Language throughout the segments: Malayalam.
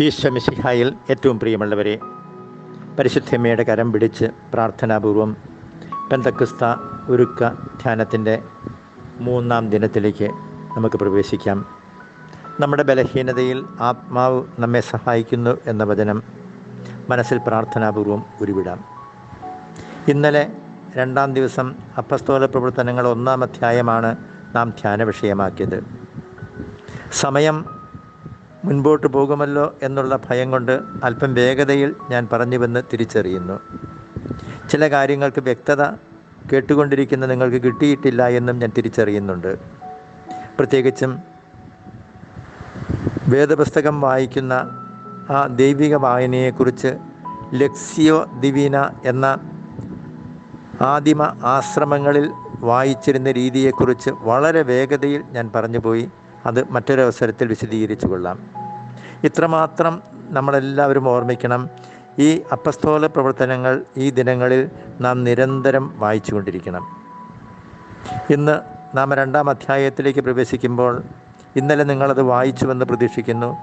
ഈശ്വമിശിഹായിൽ ഏറ്റവും പ്രിയമുള്ളവരെ പരിശുദ്ധമ്മയുടെ കരം പിടിച്ച് പ്രാർത്ഥനാപൂർവം പെന്തക്രിസ്ത ഒരുക്ക ധ്യാനത്തിന്റെ മൂന്നാം ദിനത്തിലേക്ക് നമുക്ക് പ്രവേശിക്കാം. നമ്മുടെ ബലഹീനതയിൽ ആത്മാവ് നമ്മെ സഹായിക്കുന്നു എന്ന വചനം മനസ്സിൽ പ്രാർത്ഥനാപൂർവം ഉരുവിടാം. ഇന്നലെ രണ്ടാം ദിവസം അപ്പസ്തോല പ്രവർത്തനങ്ങൾ ഒന്നാം അധ്യായമാണ് നാം ധ്യാന വിഷയമാക്കിയത് സമയം മുൻപോട്ട് പോകുമല്ലോ എന്നുള്ള ഭയം കൊണ്ട് അല്പം വേഗതയിൽ ഞാൻ പറഞ്ഞുവെന്ന് തിരിച്ചറിയുന്നു. ചില കാര്യങ്ങൾക്ക് വ്യക്തത കേട്ടുകൊണ്ടിരിക്കുന്ന നിങ്ങൾക്ക് കിട്ടിയിട്ടില്ല എന്നും ഞാൻ തിരിച്ചറിയുന്നുണ്ട്. പ്രത്യേകിച്ചും വേദപുസ്തകം വായിക്കുന്ന ആ ദൈവിക വായനയെക്കുറിച്ച് ലക്സിയോ ദിവീന എന്ന ആദിമ ആശ്രമങ്ങളിൽ വായിച്ചിരുന്ന രീതിയെക്കുറിച്ച് വളരെ വേഗതയിൽ ഞാൻ പറഞ്ഞുപോയി. അത് മറ്റൊരവസരത്തിൽ വിശദീകരിച്ചു കൊള്ളാം ഇത്രമാത്രം നമ്മളെല്ലാവരും ഓർമ്മിക്കണം ഈ അപ്പസ്തോല പ്രവർത്തനങ്ങൾ ഈ ദിനങ്ങളിൽ നാം നിരന്തരം വായിച്ചുകൊണ്ടിരിക്കണം. ഇന്ന് നാം രണ്ടാം അധ്യായത്തിലേക്ക് പ്രവേശിക്കുമ്പോൾ ഇന്നലെ നിങ്ങളത് വായിച്ചുവെന്ന് പ്രതീക്ഷിക്കുന്നു.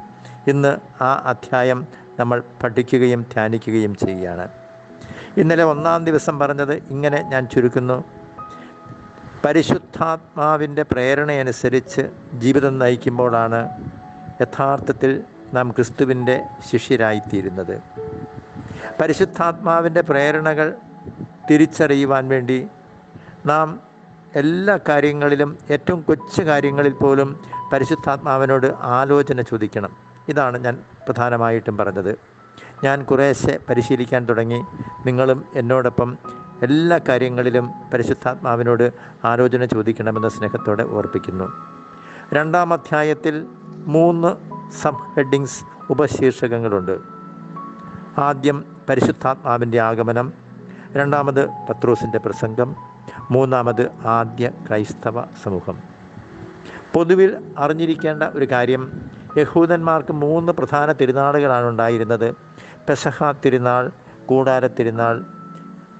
ഇന്ന് ആ അധ്യായം നമ്മൾ പഠിക്കുകയും ധ്യാനിക്കുകയും ചെയ്യുകയാണ്. ഇന്നലെ ഒന്നാം ദിവസം പറഞ്ഞത് ഇങ്ങനെ ഞാൻ ചുരുക്കുന്നു. പരിശുദ്ധാത്മാവിന്റെ പ്രേരണയനുസരിച്ച് ജീവിതം നയിക്കുമ്പോഴാണ് യഥാർത്ഥത്തിൽ നാം ക്രിസ്തുവിന്റെ ശിഷ്യരായിത്തീരുന്നത്. പരിശുദ്ധാത്മാവിന്റെ പ്രേരണകൾ തിരിച്ചറിയുവാൻ വേണ്ടി നാം എല്ലാ കാര്യങ്ങളിലും ഏറ്റവും കൊച്ചു കാര്യങ്ങളിൽ പോലും പരിശുദ്ധാത്മാവിനോട് ആലോചന ചോദിക്കണം. ഇതാണ് ഞാൻ പ്രധാനമായിട്ടും പറഞ്ഞത്. ഞാൻ കുറേശ്ശെ പരിശീലിക്കാൻ തുടങ്ങി. നിങ്ങളും എന്നോടൊപ്പം എല്ലാ കാര്യങ്ങളിലും പരിശുദ്ധാത്മാവിനോട് ആലോചന ചോദിക്കണമെന്ന സ്നേഹത്തോടെ ഓർപ്പിക്കുന്നു. രണ്ടാം അധ്യായത്തിൽ മൂന്ന് സബ് ഹെഡിങ്സ് ഉപശീർഷകങ്ങളുണ്ട്. ആദ്യം പരിശുദ്ധാത്മാവിന്റെ ആഗമനം രണ്ടാമത് പത്രോസിന്റെ പ്രസംഗം മൂന്നാമത് ആദ്യ ക്രൈസ്തവ സമൂഹം. പൊതുവിൽ അറിഞ്ഞിരിക്കേണ്ട ഒരു കാര്യം യഹൂദന്മാർക്ക് മൂന്ന് പ്രധാന തിരുനാളുകളാണ് ഉണ്ടായിരുന്നത്. പെസഹ തിരുനാൾ കൂടാര തിരുനാൾ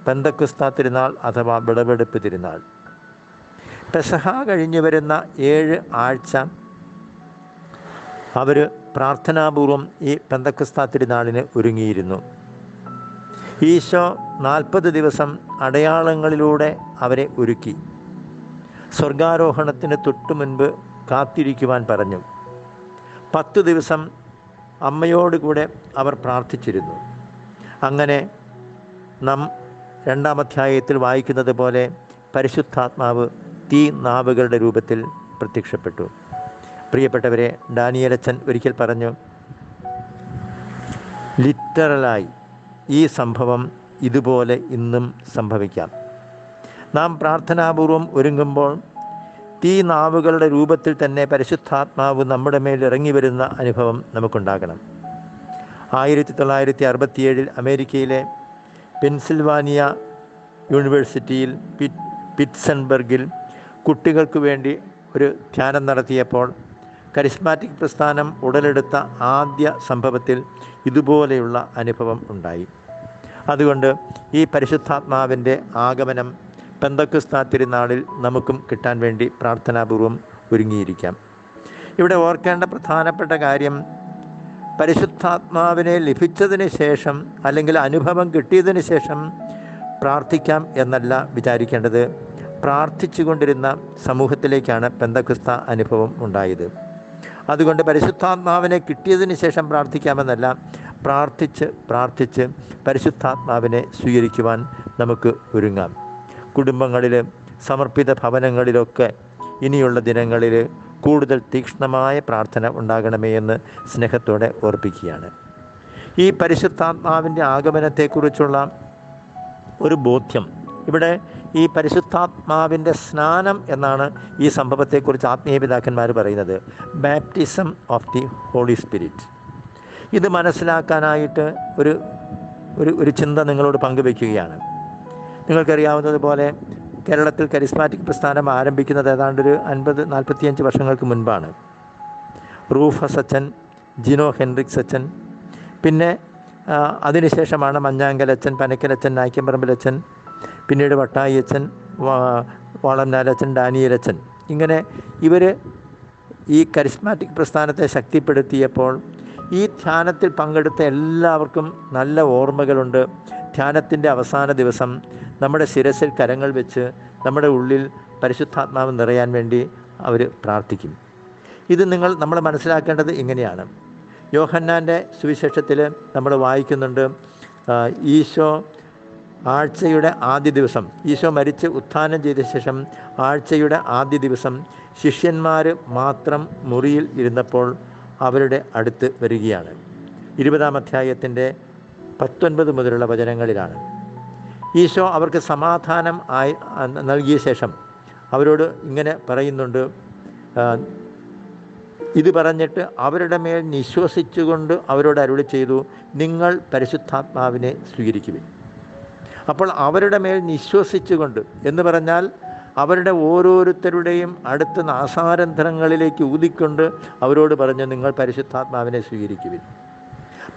പെന്തക്കുസ്ത തിരുനാൾ അഥവാ വിളവെടുപ്പ് തിരുനാൾ. പെസഹ കഴിഞ്ഞു വരുന്ന ഏഴ് ആഴ്ച അവർ പ്രാർത്ഥനാപൂർവം ഈ പെന്തക്കുസ്ത തിരുനാളിന് ഒരുങ്ങിയിരുന്നു. ഈശോ നാൽപ്പത് ദിവസം അടയാളങ്ങളിലൂടെ അവരെ ഒരുക്കി. സ്വർഗാരോഹണത്തിന് തൊട്ടു മുൻപ് കാത്തിരിക്കുവാൻ പറഞ്ഞു. പത്ത് ദിവസം അമ്മയോടുകൂടെ അവർ പ്രാർത്ഥിച്ചിരുന്നു. അങ്ങനെ നാം രണ്ടാം അധ്യായത്തിൽ വായിക്കുന്നത് പോലെ പരിശുദ്ധാത്മാവ് തീ നാവുകളുടെ രൂപത്തിൽ പ്രത്യക്ഷപ്പെട്ടു. പ്രിയപ്പെട്ടവരെ ഡാനിയലച്ചൻ ഒരിക്കൽ പറഞ്ഞു ലിറ്ററലായി ഈ സംഭവം ഇതുപോലെ ഇന്നും സംഭവിക്കാം. നാം പ്രാർത്ഥനാപൂർവം ഒരുങ്ങുമ്പോൾ തീ നാവുകളുടെ രൂപത്തിൽ തന്നെ പരിശുദ്ധാത്മാവ് നമ്മുടെ മേൽ ഇറങ്ങി വരുന്ന അനുഭവം നമുക്കുണ്ടാകണം. ആയിരത്തി തൊള്ളായിരത്തി അറുപത്തിയേഴിൽ അമേരിക്കയിലെ പെൻസിൽവാനിയ യൂണിവേഴ്സിറ്റിയിൽ പിറ്റ് പിറ്റ്സൺബർഗിൽ കുട്ടികൾക്ക് വേണ്ടി ഒരു ധ്യാനം നടത്തിയപ്പോൾ കരിസ്മാറ്റിക് പ്രസ്ഥാനം ഉടലെടുത്ത ആദ്യ സംഭവത്തിൽ ഇതുപോലെയുള്ള അനുഭവം ഉണ്ടായി. അതുകൊണ്ട് ഈ പരിശുദ്ധാത്മാവിന്റെ ആഗമനം പെന്തക്കുസ്താ തിരുനാളിൽ നമുക്കും കിട്ടാൻ വേണ്ടി പ്രാർത്ഥനാപൂർവം ഒരുങ്ങിയിരിക്കാം. ഇവിടെ ഓർക്കേണ്ട പ്രധാനപ്പെട്ട കാര്യം പരിശുദ്ധാത്മാവിനെ ലഭിച്ചതിന് ശേഷം അല്ലെങ്കിൽ അനുഭവം കിട്ടിയതിന് ശേഷം പ്രാർത്ഥിക്കാം എന്നല്ല വിചാരിക്കേണ്ടത്. പ്രാർത്ഥിച്ചു കൊണ്ടിരുന്ന സമൂഹത്തിലേക്കാണ് പെന്തക്രിസ്ത അനുഭവം ഉണ്ടായത്. അതുകൊണ്ട് പരിശുദ്ധാത്മാവിനെ കിട്ടിയതിന് ശേഷം പ്രാർത്ഥിക്കാമെന്നല്ല പ്രാർത്ഥിച്ച് പ്രാർത്ഥിച്ച് പരിശുദ്ധാത്മാവിനെ സ്വീകരിക്കുവാൻ നമുക്ക് ഒരുങ്ങാം. കുടുംബങ്ങളിൽ സമർപ്പിത ഭവനങ്ങളിലൊക്കെ ഇനിയുള്ള ദിനങ്ങളിൽ കൂടുതൽ തീക്ഷ്ണമായ പ്രാർത്ഥന ഉണ്ടാകണമേ എന്ന് സ്നേഹത്തോടെ ഓർപ്പിക്കുകയാണ്. ഈ പരിശുദ്ധാത്മാവിന്റെ ആഗമനത്തെക്കുറിച്ചുള്ള ഒരു ബോധ്യം. ഇവിടെ ഈ പരിശുദ്ധാത്മാവിന്റെ സ്നാനം എന്നാണ് ഈ സംഭവത്തെക്കുറിച്ച് ആത്മീയ പിതാക്കന്മാർ പറയുന്നത്. Baptism of the holy spirit ഇത് മനസ്സിലാക്കാനായിട്ട് ഒരു ഒരു ഒരു ചിന്ത നിങ്ങളോട് പങ്കുവെക്കുകയാണ് നിങ്ങൾക്കറിയാവുന്നതുപോലെ കേരളത്തിൽ കരിസ്മാറ്റിക് പ്രസ്ഥാനം ആരംഭിക്കുന്നത് ഏതാണ്ട് ഒരു അൻപത് നാൽപ്പത്തിയഞ്ച് വർഷങ്ങൾക്ക് മുൻപാണ്. റൂഫ സച്ചൻ ജിനോ ഹെൻറിക് സച്ചൻ പിന്നെ അതിനുശേഷമാണ് മഞ്ഞാങ്കലച്ചൻ പനക്കലച്ചൻ നായ്ക്കമ്പറമ്പിലച്ചൻ പിന്നീട് വട്ടായി അച്ഛൻ വളംനാലച്ചൻ ഡാനിയലച്ചൻ. ഇങ്ങനെ ഇവർ ഈ കരിസ്മാറ്റിക് പ്രസ്ഥാനത്തെ ശക്തിപ്പെടുത്തിയപ്പോൾ ഈ ധ്യാനത്തിൽ പങ്കെടുത്ത എല്ലാവർക്കും നല്ല ഓർമ്മകളുണ്ട്. ധ്യാനത്തിന്റെ അവസാന ദിവസം നമ്മുടെ ശിരസിൽ കരങ്ങൾ വെച്ച് നമ്മുടെ ഉള്ളിൽ പരിശുദ്ധാത്മാവ് നിറയാൻ വേണ്ടി അവർ പ്രാർത്ഥിക്കും. ഇത് നിങ്ങൾ നമ്മൾ മനസ്സിലാക്കേണ്ടത് ഇങ്ങനെയാണ്. യോഹന്നാന്റെ സുവിശേഷത്തിൽ നമ്മൾ വായിക്കുന്നുണ്ട് ഈശോ ആഴ്ചയുടെ ആദ്യ ദിവസം ഈശോ മരിച്ച് ഉത്ഥാനം ചെയ്ത ശേഷം ആഴ്ചയുടെ ആദ്യ ദിവസം ശിഷ്യന്മാർ മാത്രം മുറിയിൽ ഇരുന്നപ്പോൾ അവരുടെ അടുത്ത് വരികയാണ്. ഇരുപതാം അധ്യായത്തിന്റെ പത്തൊൻപത് മുതലുള്ള വചനങ്ങളിലാണ്. ഈശോ അവർക്ക് സമാധാനം ആയി നൽകിയ ശേഷം അവരോട് ഇങ്ങനെ പറയുന്നുണ്ട് ഇത് പറഞ്ഞിട്ട് അവരുടെ മേൽ നിശ്വസിച്ചുകൊണ്ട് അവരോട് അരുളി ചെയ്തു നിങ്ങൾ പരിശുദ്ധാത്മാവിനെ സ്വീകരിക്കുവിൻ. അപ്പോൾ അവരുടെ മേൽ നിശ്വസിച്ചുകൊണ്ട് എന്ന് പറഞ്ഞാൽ അവരുടെ ഓരോരുത്തരുടെയും അടുത്ത നാസാരന്ധ്രങ്ങളിലേക്ക് ഊതിക്കൊണ്ട് അവരോട് പറഞ്ഞു നിങ്ങൾ പരിശുദ്ധാത്മാവിനെ സ്വീകരിക്കുവിൻ.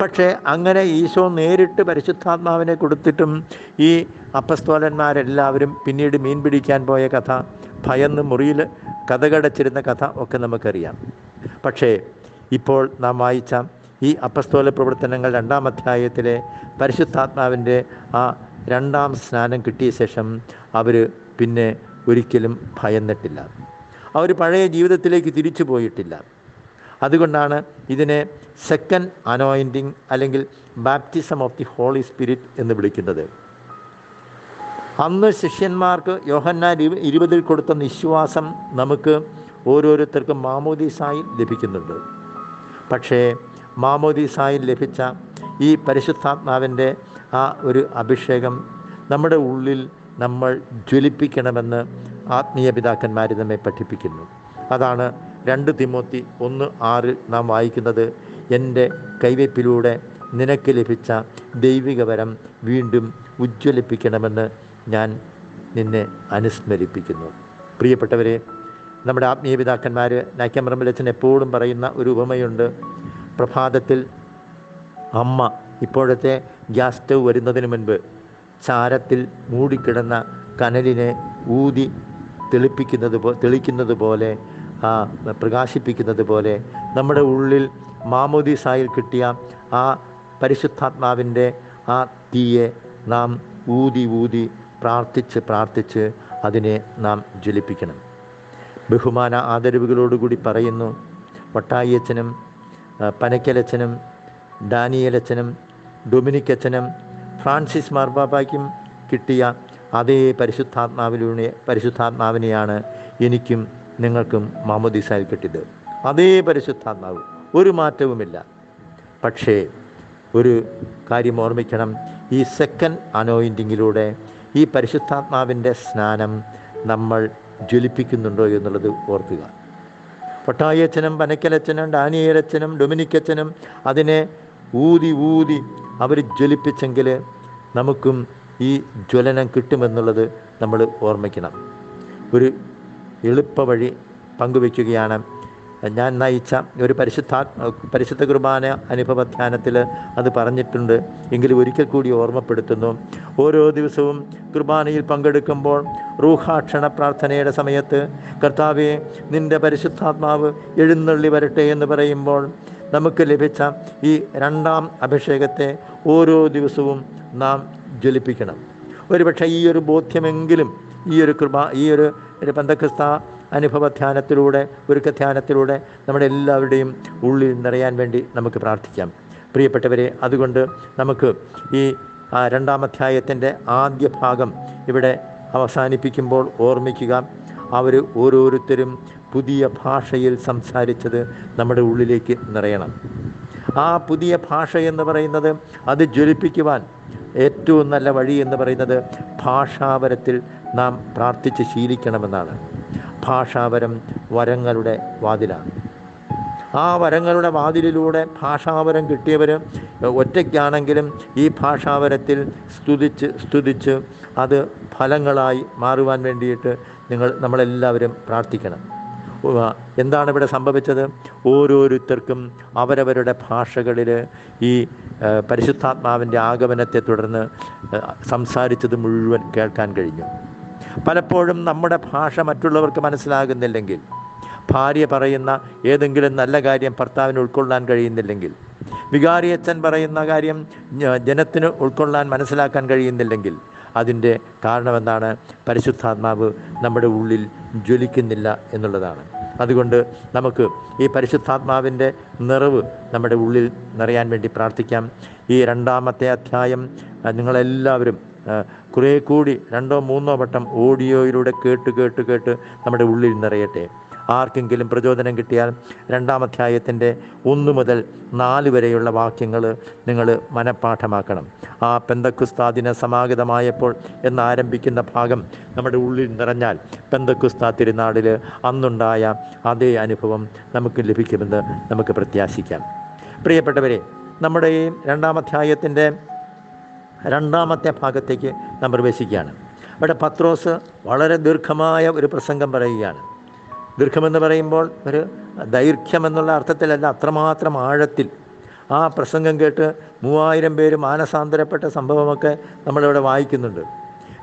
പക്ഷേ അങ്ങനെ ഈശോ നേരിട്ട് പരിശുദ്ധാത്മാവിനെ കൊടുത്തിട്ടും ഈ അപ്പസ്തോലന്മാരെല്ലാവരും പിന്നീട് മീൻ പിടിക്കാൻ പോയ കഥ ഭയന്ന് മുറിയിൽ കഥകടച്ചിരുന്ന കഥ ഒക്കെ നമുക്കറിയാം. പക്ഷേ ഇപ്പോൾ നാം വായിച്ച ഈ അപ്പസ്തോല പ്രവർത്തനങ്ങൾ രണ്ടാം അധ്യായത്തിലെ പരിശുദ്ധാത്മാവിന്റെ ആ രണ്ടാം സ്നാനം കിട്ടിയ ശേഷം അവർ പിന്നെ ഒരിക്കലും ഭയന്നിട്ടില്ല. അവർ പഴയ ജീവിതത്തിലേക്ക് തിരിച്ചു പോയിട്ടില്ല. അതുകൊണ്ടാണ് ഇതിനെ സെക്കൻഡ് അനോയിന്റിങ് അല്ലെങ്കിൽ baptism of the holy spirit എന്ന് വിളിക്കുന്നത്. അന്ന് ശിഷ്യന്മാർക്ക് യോഹന്നാൽ ഇരുപതിൽ കൊടുത്ത നിശ്വാസം നമുക്ക് ഓരോരുത്തർക്കും മാമോദീസായി ലഭിക്കുന്നുണ്ട്. പക്ഷേ മാമോദീസായി ലഭിച്ച ഈ പരിശുദ്ധാത്മാവിന്റെ ആ ഒരു അഭിഷേകം നമ്മുടെ ഉള്ളിൽ നമ്മൾ ജ്വലിപ്പിക്കണമെന്ന് ആത്മീയ പിതാക്കന്മാർ നമ്മെ പഠിപ്പിക്കുന്നു. അതാണ് രണ്ട് തിമോത്തി ഒന്ന് ആറിൽ നാം വായിക്കുന്നത് എന്റെ കൈവയ്പിലൂടെ നിനക്ക് ലഭിച്ച ദൈവികവരം വീണ്ടും ഉജ്ജ്വലിപ്പിക്കണമെന്ന് ഞാൻ നിന്നെ അനുസ്മരിപ്പിക്കുന്നു. പ്രിയപ്പെട്ടവരെ നമ്മുടെ ആത്മീയ പിതാക്കന്മാർ നാക്യമറമ്പലച്ചൻ എപ്പോഴും പറയുന്ന ഒരു ഉപമയുണ്ട്. പ്രഭാതത്തിൽ അമ്മ ഇപ്പോഴത്തെ ഗ്യാസ് സ്റ്റവ് വരുന്നതിന് മുൻപ് ചാരത്തിൽ മൂടിക്കിടന്ന കനലിനെ ഊതി തെളിപ്പിക്കുന്നത് പോ തെളിക്കുന്നത് പോലെ ആ പ്രകാശിപ്പിക്കുന്നത് പോലെ നമ്മുടെ ഉള്ളിൽ മാമോദീസായിൽ കിട്ടിയ ആ പരിശുദ്ധാത്മാവിന്റെ ആ തീയെ നാം ഊതി ഊതി പ്രാർത്ഥിച്ച് പ്രാർത്ഥിച്ച് അതിനെ നാം ജ്വലിപ്പിക്കണം. ബഹുമാന ആദരവുകളോടുകൂടി പറയുന്നു വട്ടായിയച്ചനും ആ, പനക്കലച്ചനും ഡാനിയലച്ചനും ഡൊമിനിക് അച്ഛനും ഫ്രാൻസിസ് മാർബാബയ്ക്കും കിട്ടിയ അതേ പരിശുദ്ധാത്മാവിലൂടെ പരിശുദ്ധാത്മാവിനെയാണ് എനിക്കും നിങ്ങൾക്കും മാമോദിസായിൽ കിട്ടിയത്. അതേ പരിശുദ്ധാത്മാവ് ഒരു മാറ്റവുമില്ല. പക്ഷേ ഒരു കാര്യം ഓർമ്മിക്കണം ഈ സെക്കൻഡ് അനോയിന്റിങ്ങിലൂടെ ഈ പരിശുദ്ധാത്മാവിന്റെ സ്നാനം നമ്മൾ ജ്വലിപ്പിക്കുന്നുണ്ടോ എന്നുള്ളത് ഓർക്കുക. പൊട്ടായച്ചനും പനക്കലച്ചനും ഡാനിയേലച്ചനും ഡൊമിനിക്കച്ചനും അതിനെ ഊതി ഊതി അവർ ജ്വലിപ്പിച്ചെങ്കിൽ നമുക്കും ഈ ജ്വലനം കിട്ടുമെന്നുള്ളത് നമ്മൾ ഓർമ്മിക്കണം. ഒരു എളുപ്പ വഴി പങ്കുവയ്ക്കുകയാണ് ഞാൻ നയിച്ച ഒരു പരിശുദ്ധ പരിശുദ്ധ കുർബാന അനുഭവ ധ്യാനത്തിൽ അത് പറഞ്ഞിട്ടുണ്ട്. എങ്കിലും ഒരിക്കൽ കൂടി ഓർമ്മപ്പെടുത്തുന്നു. ഓരോ ദിവസവും കുർബാനയിൽ പങ്കെടുക്കുമ്പോൾ റൂഹാക്ഷണ പ്രാർത്ഥനയുടെ സമയത്ത് കർത്താവെ നിന്റെ പരിശുദ്ധാത്മാവ് എഴുന്നള്ളി വരട്ടെ എന്ന് പറയുമ്പോൾ നമുക്ക് ലഭിച്ച ഈ രണ്ടാം അഭിഷേകത്തെ ഓരോ ദിവസവും നാം ജ്വലിപ്പിക്കണം. ഒരുപക്ഷെ ഈ ഒരു ബോധ്യമെങ്കിലും ഈ ഒരു കൃപ ഈ ഒരു പന്തക്രിസ്ത അനുഭവ ധ്യാനത്തിലൂടെ ഒരുക്ക ധ്യാനത്തിലൂടെ നമ്മുടെ എല്ലാവരുടെയും ഉള്ളിൽ നിറയാൻ വേണ്ടി നമുക്ക് പ്രാർത്ഥിക്കാം. പ്രിയപ്പെട്ടവരെ അതുകൊണ്ട് നമുക്ക് ഈ രണ്ടാം അധ്യായത്തിന്റെ ആദ്യ ഭാഗം ഇവിടെ അവസാനിപ്പിക്കുമ്പോൾ ഓർമ്മിക്കുക അവർ ഓരോരുത്തരും പുതിയ ഭാഷയിൽ സംസാരിച്ചത് നമ്മുടെ ഉള്ളിലേക്ക് നിറയണം. ആ പുതിയ ഭാഷ എന്ന് പറയുന്നത് അത് ജ്വലിപ്പിക്കുവാൻ ഏറ്റവും നല്ല വഴി എന്ന് പറയുന്നത് ഭാഷാവരത്തിൽ നാം പ്രാർത്ഥിച്ച് ശീലിക്കണമെന്നാണ്. ഭാഷാവരം വരങ്ങളുടെ വാതിലാണ്. ആ വരങ്ങളുടെ വാതിലിലൂടെ ഭാഷാവരം കിട്ടിയവർ ഒറ്റയ്ക്കാണെങ്കിലും ഈ ഭാഷാവരത്തിൽ സ്തുതിച്ച് സ്തുതിച്ച് അത് ഫലങ്ങളായി മാറുവാൻ വേണ്ടിയിട്ട് നിങ്ങൾ നമ്മളെല്ലാവരും പ്രാർത്ഥിക്കണം. എന്താണ് ഇവിടെ സംഭവിച്ചത്? ഓരോരുത്തർക്കും അവരവരുടെ ഭാഷകളിൽ ഈ പരിശുദ്ധാത്മാവിന്റെ ആഗമനത്തെ തുടർന്ന് സംസാരിച്ചത് മുഴുവൻ കേൾക്കാൻ കഴിഞ്ഞു. പലപ്പോഴും നമ്മുടെ ഭാഷ മറ്റുള്ളവർക്ക് മനസ്സിലാകുന്നില്ലെങ്കിൽ ഭാര്യ പറയുന്ന ഏതെങ്കിലും നല്ല കാര്യം ഭർത്താവിന് ഉൾക്കൊള്ളാൻ കഴിയുന്നില്ലെങ്കിൽ വികാരിയച്ഛൻ പറയുന്ന കാര്യം ജനത്തിന് ഉൾക്കൊള്ളാൻ മനസ്സിലാക്കാൻ കഴിയുന്നില്ലെങ്കിൽ അതിന്റെ കാരണമെന്താണ്? പരിശുദ്ധാത്മാവ് നമ്മുടെ ഉള്ളിൽ ജ്വലിക്കുന്നില്ല എന്നുള്ളതാണ്. അതുകൊണ്ട് നമുക്ക് ഈ പരിശുദ്ധാത്മാവിന്റെ നിറവ് നമ്മുടെ ഉള്ളിൽ നിറയാൻ വേണ്ടി പ്രാർത്ഥിക്കാം. ഈ രണ്ടാമത്തെ അധ്യായം നിങ്ങളെല്ലാവരും കുറേ കൂടി രണ്ടോ മൂന്നോ വട്ടം ഓഡിയോയിലൂടെ കേട്ട് കേട്ട് കേട്ട് നമ്മുടെ ഉള്ളിൽ നിറയട്ടെ. ആർക്കെങ്കിലും പ്രചോദനം കിട്ടിയാൽ രണ്ടാം അധ്യായത്തിന്റെ ഒന്ന് മുതൽ നാല് വരെയുള്ള വാക്യങ്ങൾ നിങ്ങൾ മനഃപ്പാഠമാക്കണം. ആ പെന്തക്കുസ്താദിന സമാഗതമായപ്പോൾ എന്നാരംഭിക്കുന്ന ഭാഗം നമ്മുടെ ഉള്ളിൽ നിറഞ്ഞാൽ പെന്തക്കുസ്താ തിരുനാളിൽ അന്നുണ്ടായ അതേ അനുഭവം നമുക്ക് ലഭിക്കുമെന്ന് നമുക്ക് പ്രത്യാശിക്കാം. പ്രിയപ്പെട്ടവരെ നമ്മുടെ ഈ രണ്ടാം അധ്യായത്തിന്റെ രണ്ടാമത്തെ ഭാഗത്തേക്ക് നാം പ്രവേശിക്കുകയാണ്. അവിടെ പത്രോസ് വളരെ ദീർഘമായ ഒരു പ്രസംഗം പറയുകയാണ്. ദീർഘമെന്ന് പറയുമ്പോൾ ഒരു ദൈർഘ്യമെന്നുള്ള അർത്ഥത്തിലല്ല അത്രമാത്രം ആഴത്തിൽ. ആ പ്രസംഗം കേട്ട് മൂവായിരം പേര് മാനസാന്തരപ്പെട്ട സംഭവമൊക്കെ നമ്മളിവിടെ വായിക്കുന്നുണ്ട്.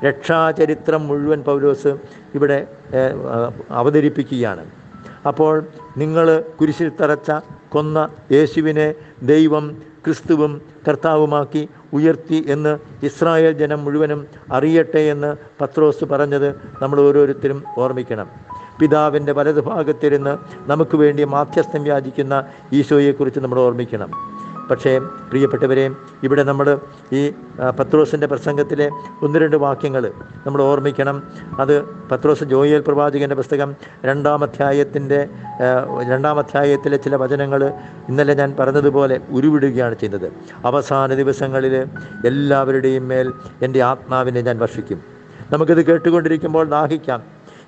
രക്ഷാചരിത്രം മുഴുവൻ പൗലോസ് ഇവിടെ അവതരിപ്പിക്കുകയാണ്. അപ്പോൾ നിങ്ങൾ കുരിശിൽ തറച്ച കൊന്ന യേശുവിനെ ദൈവം ക്രിസ്തുവും കർത്താവുമാക്കി ഉയർത്തി എന്ന് ഇസ്രായേൽ ജനം മുഴുവനും അറിയട്ടെ എന്ന് പത്രോസ് പറഞ്ഞത് നമ്മൾ ഓരോരുത്തരും ഓർമ്മിക്കണം. പിതാവിന്റെ വലതുഭാഗത്തിരുന്ന് നമുക്ക് വേണ്ടി മാധ്യസ്ഥം യാചിക്കുന്ന ഈശോയെക്കുറിച്ച് നമ്മൾ ഓർമ്മിക്കണം. പക്ഷേ പ്രിയപ്പെട്ടവരെ ഇവിടെ നമ്മൾ ഈ പത്രോസിന്റെ പ്രസംഗത്തിലെ ഒന്ന് രണ്ട് വാക്യങ്ങൾ നമ്മൾ ഓർമ്മിക്കണം. അത് പത്രോസ് ജോയൽ പ്രവാചകന്റെ പുസ്തകം രണ്ടാമധ്യായത്തിന്റെ രണ്ടാമധ്യായത്തിലെ ചില വചനങ്ങൾ ഇന്നലെ ഞാൻ പറഞ്ഞതുപോലെ ഉരുവിടുകയാണ് ചെയ്യുന്നത് അവസാന ദിവസങ്ങളിൽ എല്ലാവരുടെയും മേൽ എന്റെ ആത്മാവിനെ ഞാൻ വർഷിക്കും. നമുക്കിത് കേട്ടുകൊണ്ടിരിക്കുമ്പോൾ ദാഹിക്കാം.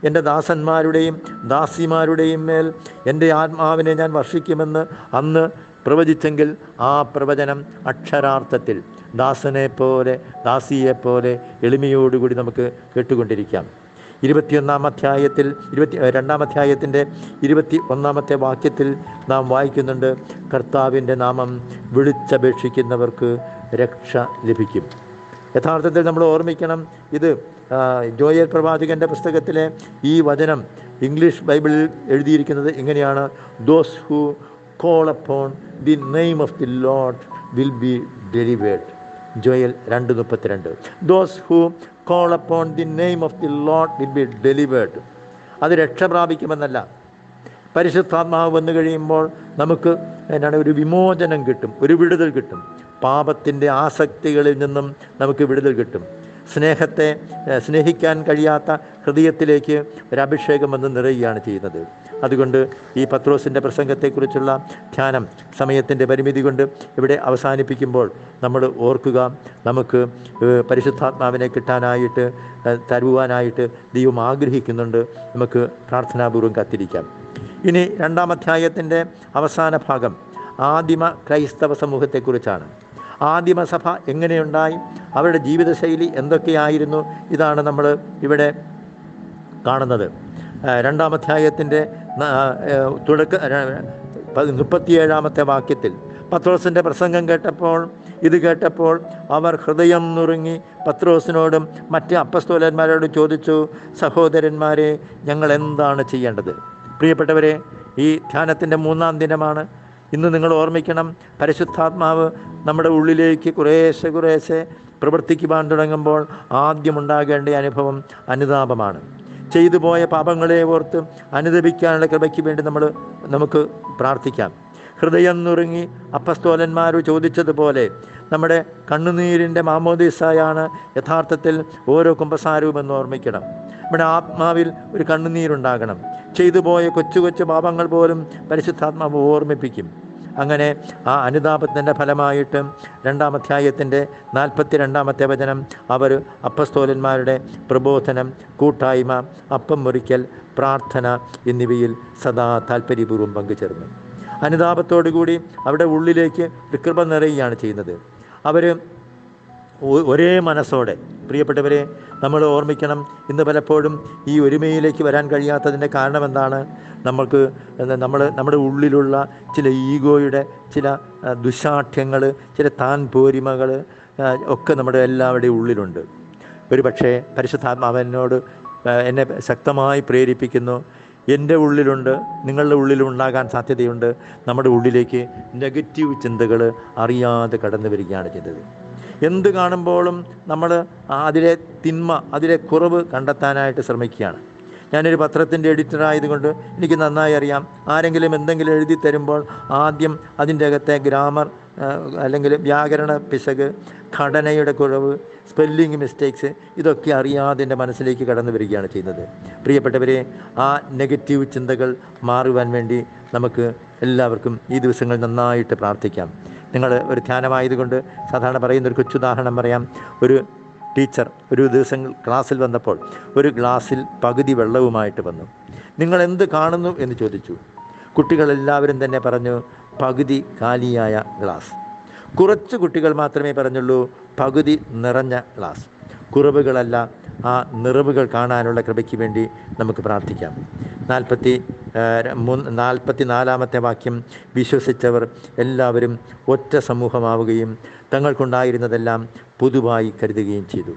എന്റെ ദാസന്മാരുടെയും ദാസിമാരുടെയും മേൽ എന്റെ ആത്മാവിനെ ഞാൻ വർഷിക്കുമെന്ന് അന്ന് പ്രവചിച്ചെങ്കിൽ ആ പ്രവചനം അക്ഷരാർത്ഥത്തിൽ ദാസനെ പോലെ ദാസിയെ ദാസിയെപ്പോലെ എളിമയോടുകൂടി നമുക്ക് കേട്ടുകൊണ്ടിരിക്കാം. ഇരുപത്തിയൊന്നാം അധ്യായത്തിൽ ഇരുപത്തി രണ്ടാം അധ്യായത്തിന്റെ ഇരുപത്തി ഒന്നാമത്തെ വാക്യത്തിൽ നാം വായിക്കുന്നുണ്ട് കർത്താവിന്റെ നാമം വിളിച്ചപേക്ഷിക്കുന്നവർക്ക് രക്ഷ ലഭിക്കും. യഥാർത്ഥത്തിൽ നമ്മൾ ഓർമ്മിക്കണം ഇത് ജോയൽ പ്രവാചകന്റെ പുസ്തകത്തിലെ ഈ വചനം ഇംഗ്ലീഷ് ബൈബിളിൽ എഴുതിയിരിക്കുന്നത് ഇങ്ങനെയാണ് those who call upon the name of the lord will be delivered Joel രണ്ട് മുപ്പത്തിരണ്ട്. Those who call upon the name of the lord will be delivered അത് രക്ഷ പ്രാപിക്കുമെന്നല്ല. പരിശുദ്ധാത്മാവ് വന്നു കഴിയുമ്പോൾ നമുക്ക് എന്താണ് ഒരു വിമോചനം കിട്ടും ഒരു വിടുതൽ കിട്ടും. പാപത്തിന്റെ ആസക്തികളിൽ നിന്നും നമുക്ക് വിടുതൽ കിട്ടും. സ്നേഹത്തെ സ്നേഹിക്കാൻ കഴിയാത്ത ഹൃദയത്തിലേക്ക് ഒരഭിഷേകം വന്ന് നിറയുകയാണ് ചെയ്യുന്നത്. അതുകൊണ്ട് ഈ പത്രോസിന്റെ പ്രസംഗത്തെക്കുറിച്ചുള്ള ധ്യാനം സമയത്തിന്റെ പരിമിതി കൊണ്ട് ഇവിടെ അവസാനിപ്പിക്കുമ്പോൾ നമ്മൾ ഓർക്കുക നമുക്ക് പരിശുദ്ധാത്മാവിനെ കിട്ടാനായിട്ട് തരുവാനായിട്ട് ദൈവം ആഗ്രഹിക്കുന്നുണ്ട്. നമുക്ക് പ്രാർത്ഥനാപൂർവം കാത്തിരിക്കാം. ഇനി രണ്ടാം അധ്യായത്തിന്റെ അവസാന ഭാഗം ആദിമ ക്രൈസ്തവ സമൂഹത്തെക്കുറിച്ചാണ്. ആദിമസഭ എങ്ങനെയുണ്ടായി അവരുടെ ജീവിതശൈലി എന്തൊക്കെയായിരുന്നു ഇതാണ് നമ്മൾ ഇവിടെ കാണുന്നത്. രണ്ടാം അധ്യായത്തിന്റെ തുടക്ക മുപ്പത്തിയേഴാമത്തെ വാക്യത്തിൽ പത്രോസിന്റെ പ്രസംഗം കേട്ടപ്പോൾ ഇത് കേട്ടപ്പോൾ അവർ ഹൃദയം നുറുങ്ങി പത്രോസിനോടും മറ്റ് അപ്പസ്തോലന്മാരോടും ചോദിച്ചു സഹോദരന്മാരെ ഞങ്ങൾ എന്താണ് ചെയ്യേണ്ടത്? പ്രിയപ്പെട്ടവരെ ഈ ധ്യാനത്തിന്റെ മൂന്നാം ദിനമാണ്. ഇന്ന് നിങ്ങൾ ഓർമ്മിക്കണം പരിശുദ്ധാത്മാവ് നമ്മുടെ ഉള്ളിലേക്ക് കുറേശ്ശെ കുറേശ്ശെ പ്രവർത്തിക്കുവാൻ തുടങ്ങുമ്പോൾ ആദ്യമുണ്ടാകേണ്ട അനുഭവം അനുതാപമാണ്. ചെയ്തു പോയ പാപങ്ങളെ ഓർത്ത് അനുദപിക്കാനുള്ള കൃപയ്ക്ക് വേണ്ടി നമ്മൾ നമുക്ക് പ്രാർത്ഥിക്കാം. ഹൃദയം നുറുങ്ങി അപ്പസ്തോലന്മാർ ചോദിച്ചതുപോലെ നമ്മുടെ കണ്ണുനീരിന്റെ മാമോദീസായാണ് യഥാർത്ഥത്തിൽ ഓരോ കുമ്പസാരവും എന്ന് ഓർമ്മിക്കണം. നമ്മുടെ ആത്മാവിൽ ഒരു കണ്ണുനീരുണ്ടാകണം. ചെയ്തു പോയ കൊച്ചു കൊച്ചു പാപങ്ങൾ പോലും പരിശുദ്ധാത്മാവ് ഓർമ്മിപ്പിക്കും. അങ്ങനെ ആ അനുതാപത്തിന്റെ ഫലമായിട്ട് രണ്ടാം അധ്യായത്തിന്റെ നാൽപ്പത്തി രണ്ടാമത്തെ വചനം അവർ അപ്പസ്തോലന്മാരുടെ പ്രബോധനം കൂട്ടായ്മ അപ്പം മുറിക്കൽ പ്രാർത്ഥന എന്നിവയിൽ സദാ താല്പര്യപൂർവം പങ്കുചേർന്നു. അനുതാപത്തോടുകൂടി അവിടെ ഉള്ളിലേക്ക് വിക്രമം നിറയുകയാണ് ചെയ്യുന്നത്. അവർ ഒരേ മനസ്സോടെ. പ്രിയപ്പെട്ടവരെ നമ്മൾ ഓർമ്മിക്കണം ഇന്ന് പലപ്പോഴും ഈ ഒരുമയിലേക്ക് വരാൻ കഴിയാത്തതിന്റെ കാരണം എന്താണ് നമ്മൾക്ക് നമ്മൾ നമ്മുടെ ഉള്ളിലുള്ള ചില ഈഗോയുടെ ചില ദുശാഠ്യങ്ങൾ ചില താൻ പോരിമകൾ ഒക്കെ നമ്മുടെ എല്ലാവരുടെയും ഉള്ളിലുണ്ട്. ഒരു പക്ഷേ പരിശുദ്ധാത്മാവനോട് എന്നെ ശക്തമായി പ്രേരിപ്പിക്കുന്നു. എന്റെ ഉള്ളിലുണ്ട് നിങ്ങളുടെ ഉള്ളിലും ഉണ്ടാകാൻ സാധ്യതയുണ്ട്. നമ്മുടെ ഉള്ളിലേക്ക് നെഗറ്റീവ് ചിന്തകൾ അറിയാതെ കടന്നു വരികയാണ് ചെയ്തത്. എന്ത് കാണുമ്പോഴും നമ്മൾ അതിലെ തിന്മ അതിലെ കുറവ് കണ്ടെത്താനായിട്ട് ശ്രമിക്കുകയാണ്. ഞാനൊരു പത്രത്തിന്റെ എഡിറ്റർ ആയതുകൊണ്ട് എനിക്ക് നന്നായി അറിയാം. ആരെങ്കിലും എന്തെങ്കിലും എഴുതി തരുമ്പോൾ ആദ്യം അതിന്റെ അകത്തെ ഗ്രാമർ അല്ലെങ്കിൽ വ്യാകരണ പിശക് ഘടനയുടെ കുറവ് സ്പെല്ലിംഗ് മിസ്റ്റേക്സ് ഇതൊക്കെ അറിയാതെ എന്റെ മനസ്സിലേക്ക് കടന്നു വരികയാണ് ചെയ്യുന്നത്. പ്രിയപ്പെട്ടവരെ ആ നെഗറ്റീവ് ചിന്തകൾ മാറുവാൻ വേണ്ടി നമുക്ക് എല്ലാവർക്കും ഈ ദിവസങ്ങൾ നന്നായിട്ട് പ്രാർത്ഥിക്കാം. നിങ്ങൾ ഒരു ധ്യാനമായതുകൊണ്ട് സാധാരണ പറയുന്ന ഒരു കൊച്ചുദാഹരണം പറയാം. ഒരു ടീച്ചർ ഒരു ദിവസം ക്ലാസ്സിൽ വന്നപ്പോൾ ഒരു ഗ്ലാസ്സിൽ പകുതി വെള്ളവുമായിട്ട് വന്നു. നിങ്ങൾ എന്ത് കാണുന്നു എന്ന് ചോദിച്ചു. കുട്ടികളെല്ലാവരും തന്നെ പറഞ്ഞു പകുതി കാലിയായ ഗ്ലാസ്. കുറച്ച് കുട്ടികൾ മാത്രമേ പറഞ്ഞുള്ളൂ പകുതി നിറഞ്ഞ ഗ്ലാസ്. കുറവുകളല്ല ആ നിറവുകൾ കാണാനുള്ള കൃപയ്ക്ക് വേണ്ടി നമുക്ക് പ്രാർത്ഥിക്കാം. നാൽപ്പത്തി മൂന്ന് നാൽപ്പത്തി നാലാമത്തെ വാക്യം വിശ്വസിച്ചവർ എല്ലാവരും ഒറ്റ സമൂഹമാവുകയും തങ്ങൾക്കുണ്ടായിരുന്നതെല്ലാം പുതുവായി കരുതുകയും ചെയ്തു.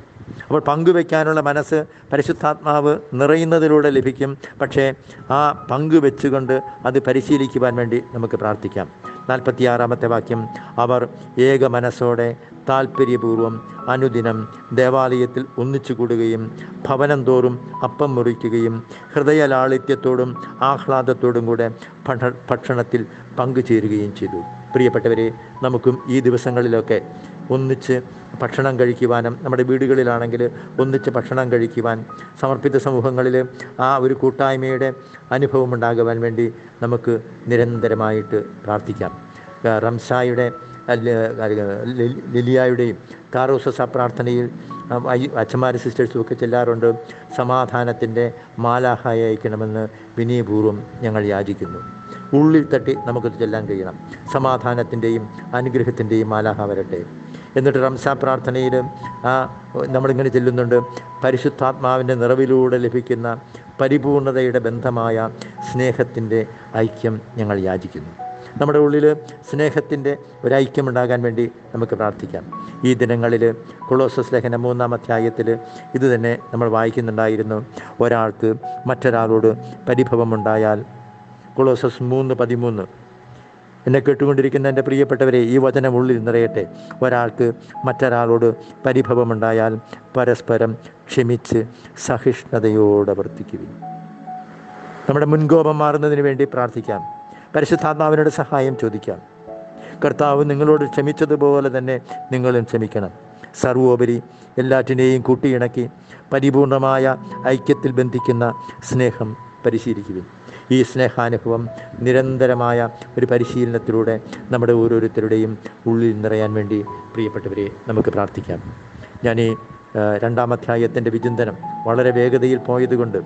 അപ്പോൾ പങ്കുവെക്കാനുള്ള മനസ്സ് പരിശുദ്ധാത്മാവ് നിറയുന്നതിലൂടെ ലഭിക്കും. പക്ഷേ ആ പങ്കുവെച്ചുകൊണ്ട് അത് പരിശീലിക്കുവാൻ വേണ്ടി നമുക്ക് പ്രാർത്ഥിക്കാം. നാൽപ്പത്തിയാറാമത്തെ വാക്യം അവർ ഏക മനസ്സോടെ താല്പര്യപൂർവം അനുദിനം ദേവാലയത്തിൽ ഒന്നിച്ചു കൂടുകയും ഭവനം തോറും അപ്പം മുറിക്കുകയും ഹൃദയലാളിത്യത്തോടും ആഹ്ലാദത്തോടും കൂടെ ഭക്ഷ ഭക്ഷണത്തിൽ പങ്കുചേരുകയും ചെയ്തു. പ്രിയപ്പെട്ടവരെ നമുക്കും ഈ ദിവസങ്ങളിലൊക്കെ ഒന്നിച്ച് ഭക്ഷണം കഴിക്കുവാനും നമ്മുടെ വീടുകളിലാണെങ്കിൽ ഒന്നിച്ച് ഭക്ഷണം കഴിക്കുവാൻ സമർപ്പിത സമൂഹങ്ങളിൽ ആ ഒരു കൂട്ടായ്മയുടെ അനുഭവം ഉണ്ടാകുവാൻ വേണ്ടി നമുക്ക് നിരന്തരമായിട്ട് പ്രാർത്ഥിക്കാം. റംസായുടെ ലിലിയായുടെയും കാറോസസ പ്രാർത്ഥനയിൽ അച്ഛന്മാർ സിസ്റ്റേഴ്സും ഒക്കെ ചെല്ലാറുണ്ട്. സമാധാനത്തിന്റെ മാലാഹായി അയക്കണമെന്ന് വിനയപൂർവം ഞങ്ങൾ യാചിക്കുന്നു. ഉള്ളിൽ തട്ടി നമുക്കത് ചെല്ലാൻ കഴിയണം. സമാധാനത്തിന്റെയും അനുഗ്രഹത്തിന്റെയും മാലാഹ വരട്ടെ. എന്നിട്ട് റംസാ പ്രാർത്ഥനയിൽ ആ നമ്മളിങ്ങനെ ചെല്ലുന്നുണ്ട്. പരിശുദ്ധാത്മാവിന്റെ നിറവിലൂടെ ലഭിക്കുന്ന പരിപൂർണതയുടെ ബന്ധമായ സ്നേഹത്തിന്റെ ഐക്യം ഞങ്ങൾ യാചിക്കുന്നു. നമ്മുടെ ഉള്ളിൽ സ്നേഹത്തിന്റെ ഒരൈക്യമുണ്ടാകാൻ വേണ്ടി നമുക്ക് പ്രാർത്ഥിക്കാം. ഈ ദിനങ്ങളിൽ കൊളോസസ് ലേഖന മൂന്നാം അധ്യായത്തിൽ ഇത് തന്നെ നമ്മൾ വായിക്കുന്നുണ്ടായിരുന്നു. ഒരാൾക്ക് മറ്റൊരാളോട് പരിഭവമുണ്ടായാൽ കൊളോസസ് മൂന്ന് പതിമൂന്ന്. എന്നെ കേട്ടുകൊണ്ടിരിക്കുന്ന എന്റെ പ്രിയപ്പെട്ടവരെ ഈ വചനം ഉള്ളിൽ നിറയട്ടെ. ഒരാൾക്ക് മറ്റൊരാളോട് പരിഭവമുണ്ടായാൽ പരസ്പരം ക്ഷമിച്ച് സഹിഷ്ണുതയോടെ വർത്തിക്കുകയും നമ്മുടെ മുൻകോപം മാറുന്നതിന് വേണ്ടി പ്രാർത്ഥിക്കാം. പരിശുദ്ധാത്മാവിനോട് സഹായം ചോദിക്കാം. കർത്താവ് നിങ്ങളോട് ക്ഷമിച്ചതുപോലെ തന്നെ നിങ്ങളും ക്ഷമിക്കണം. സർവോപരി എല്ലാറ്റിനെയും കൂട്ടിയിണക്കി പരിപൂർണമായ ഐക്യത്തിൽ ബന്ധിക്കുന്ന സ്നേഹം പരിശീലിക്കുവിൻ. ഈ സ്നേഹാനുഭവം നിരന്തരമായ ഒരു പരിശീലനത്തിലൂടെ നമ്മുടെ ഓരോരുത്തരുടെയും ഉള്ളിൽ നിറയാൻ വേണ്ടി പ്രിയപ്പെട്ടവരെ നമുക്ക് പ്രാർത്ഥിക്കാം. ഞാൻ ഈ രണ്ടാമധ്യായത്തിന്റെ വിചിന്തനം വളരെ വേഗതയിൽ പോയതുകൊണ്ട്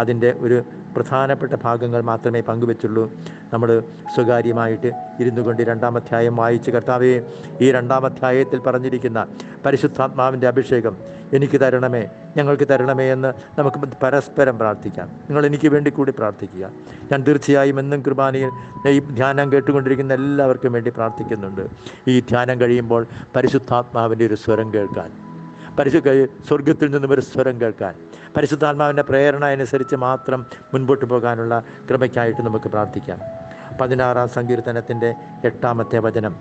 അതിന്റെ ഒരു പ്രധാനപ്പെട്ട ഭാഗങ്ങൾ മാത്രമേ പങ്കുവെച്ചുള്ളൂ. നമ്മൾ സ്വകാര്യമായിട്ട് ഇരുന്നു കൊണ്ട് രണ്ടാം രണ്ടാമധ്യായം വായിച്ച് കർത്താവെ ഈ രണ്ടാം രണ്ടാമധ്യായത്തിൽ പറഞ്ഞിരിക്കുന്ന പരിശുദ്ധാത്മാവിന്റെ അഭിഷേകം എനിക്ക് തരണമേ ഞങ്ങൾക്ക് തരണമേ എന്ന് നമുക്ക് പരസ്പരം പ്രാർത്ഥിക്കാം. നിങ്ങൾ എനിക്ക് വേണ്ടി കൂടി പ്രാർത്ഥിക്കുക. ഞാൻ തീർച്ചയായും എന്നും കുർബാനയിൽ ഈ ധ്യാനം കേട്ടുകൊണ്ടിരിക്കുന്ന എല്ലാവർക്കും വേണ്ടി പ്രാർത്ഥിക്കുന്നുണ്ട്. ഈ ധ്യാനം കഴിയുമ്പോൾ പരിശുദ്ധാത്മാവിന്റെ ഒരു സ്വരം കേൾക്കാൻ പരിശു സ്വർഗത്തിൽ നിന്നും ഒരു സ്വരം കേൾക്കാൻ പരിശുദ്ധാത്മാവിന്റെ പ്രേരണ അനുസരിച്ച് മാത്രം മുൻപോട്ട് പോകാനുള്ള കൃപയ്ക്കായിട്ട് നമുക്ക് പ്രാർത്ഥിക്കാം. പതിനാറാം സങ്കീർത്തനത്തിന്റെ എട്ടാമത്തെ വചനം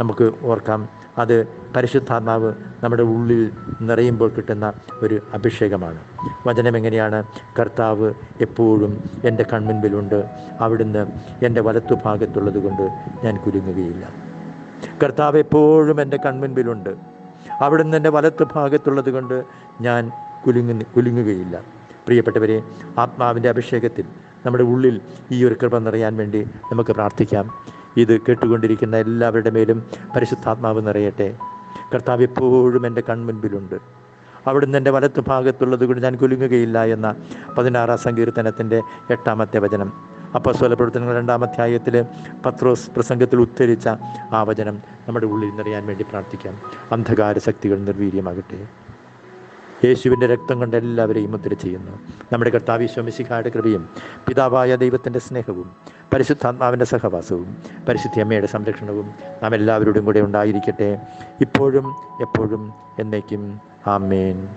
നമുക്ക് ഓർക്കാം. അത് പരിശുദ്ധാത്മാവ് നമ്മുടെ ഉള്ളിൽ നിറയുമ്പോൾ കിട്ടുന്ന ഒരു അഭിഷേകമാണ്. വചനം എങ്ങനെയാണ്? കർത്താവ് എപ്പോഴും എന്റെ കൺമുൻപിലുണ്ട്. അവിടുന്ന് എന്റെ വലത്തു ഭാഗത്തുള്ളത് കൊണ്ട് ഞാൻ കുലുങ്ങുകയില്ല. കർത്താവ് എപ്പോഴും എന്റെ കൺമുൻപിലുണ്ട്. അവിടുന്ന് എന്റെ വലത്ത് ഭാഗത്തുള്ളത് കൊണ്ട് ഞാൻ കുലുങ്ങു കുലുങ്ങുകയില്ല. പ്രിയപ്പെട്ടവരെ ആത്മാവിന്റെ അഭിഷേകത്തിൽ നമ്മുടെ ഉള്ളിൽ ഈ ഒരു കൃപ നിറയാൻ വേണ്ടി നമുക്ക് പ്രാർത്ഥിക്കാം. ഇത് കേട്ടുകൊണ്ടിരിക്കുന്ന എല്ലാവരുടെ മേലും പരിശുദ്ധാത്മാവ് നിറയട്ടെ. കർത്താവ് എപ്പോഴും എന്റെ കൺമുൻപിലുണ്ട്. അവിടുന്ന് എന്റെ വലത്ത് ഭാഗത്തുള്ളത് കൊണ്ട് ഞാൻ കുലുങ്ങുകയില്ല എന്ന പതിനാറാം സങ്കീർത്തനത്തിന്റെ എട്ടാമത്തെ വചനം. അപ്പസ്വല പ്രവർത്തനങ്ങൾ രണ്ടാമധ്യായത്തിൽ പത്രോസ് പ്രസംഗത്തിൽ ഉദ്ധരിച്ച ആ വചനം നമ്മുടെ ഉള്ളിൽ നിറയാൻ വേണ്ടി പ്രാർത്ഥിക്കാം. അന്ധകാര ശക്തികൾ നിർവീര്യമാകട്ടെ. യേശുവിന്റെ രക്തം കൊണ്ട് എല്ലാവരെയും മുദ്ര ചെയ്യുന്നു. നമ്മുടെ കർത്താവ് ശോമിശിഖായുടെ കൃപയും പിതാവായ ദൈവത്തിന്റെ സ്നേഹവും പരിശുദ്ധാത്മാവിന്റെ സഹവാസവും പരിശുദ്ധ അമ്മയുടെ സംരക്ഷണവും നാം എല്ലാവരോടും കൂടെ ഉണ്ടായിരിക്കട്ടെ. ഇപ്പോഴും എപ്പോഴും എന്നേക്കും. ആമേൻ.